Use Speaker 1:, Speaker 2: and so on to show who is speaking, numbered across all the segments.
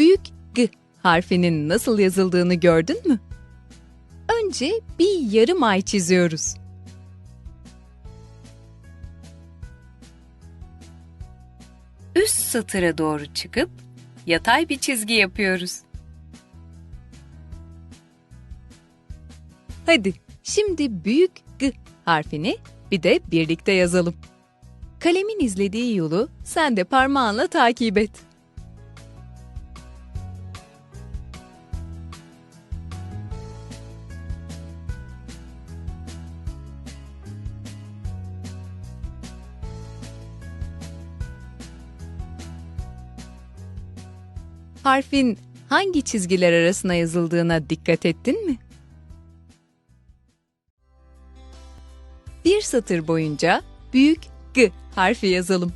Speaker 1: büyük G harfinin nasıl yazıldığını gördün mü? Önce bir yarım ay çiziyoruz. Üst satıra doğru çıkıp yatay bir çizgi yapıyoruz. Hadi şimdi büyük G harfini bir de birlikte yazalım. Kalemin izlediği yolu sen de parmağınla takip et. Harfin hangi çizgiler arasına yazıldığına dikkat ettin mi? Bir satır boyunca büyük G harfi yazalım.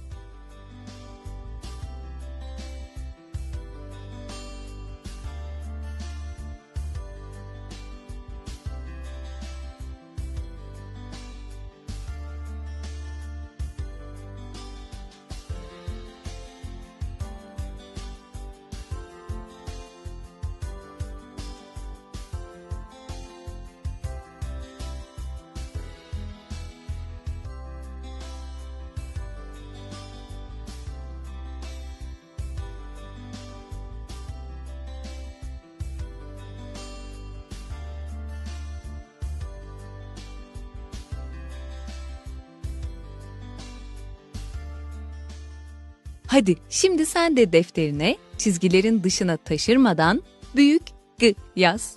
Speaker 1: Hadi şimdi sen de defterine çizgilerin dışına taşırmadan büyük G yaz.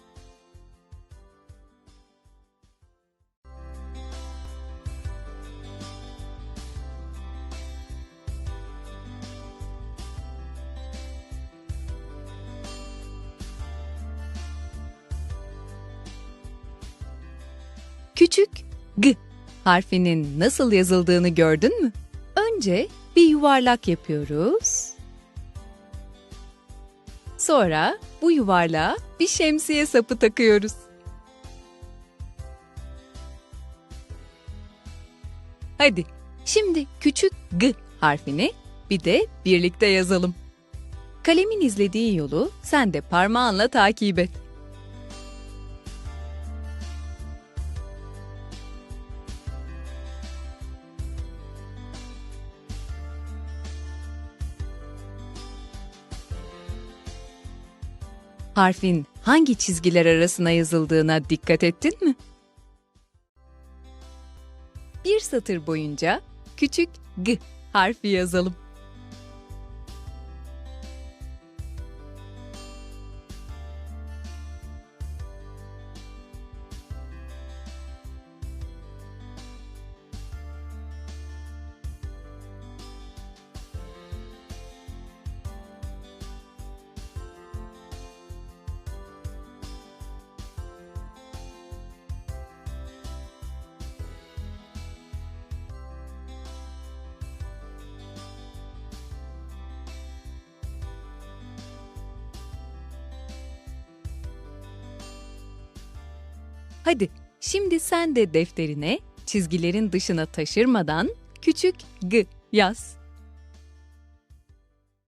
Speaker 1: Küçük G harfinin nasıl yazıldığını gördün mü? Önce bir yuvarlak yapıyoruz. Sonra bu yuvarlağa bir şemsiye sapı takıyoruz. Hadi şimdi küçük G harfini bir de birlikte yazalım. Kalemin izlediği yolu sen de parmağınla takip et. Harfin hangi çizgiler arasına yazıldığına dikkat ettin mi? Bir satır boyunca küçük G harfi yazalım. Hadi şimdi sen de defterine çizgilerin dışına taşırmadan küçük G yaz.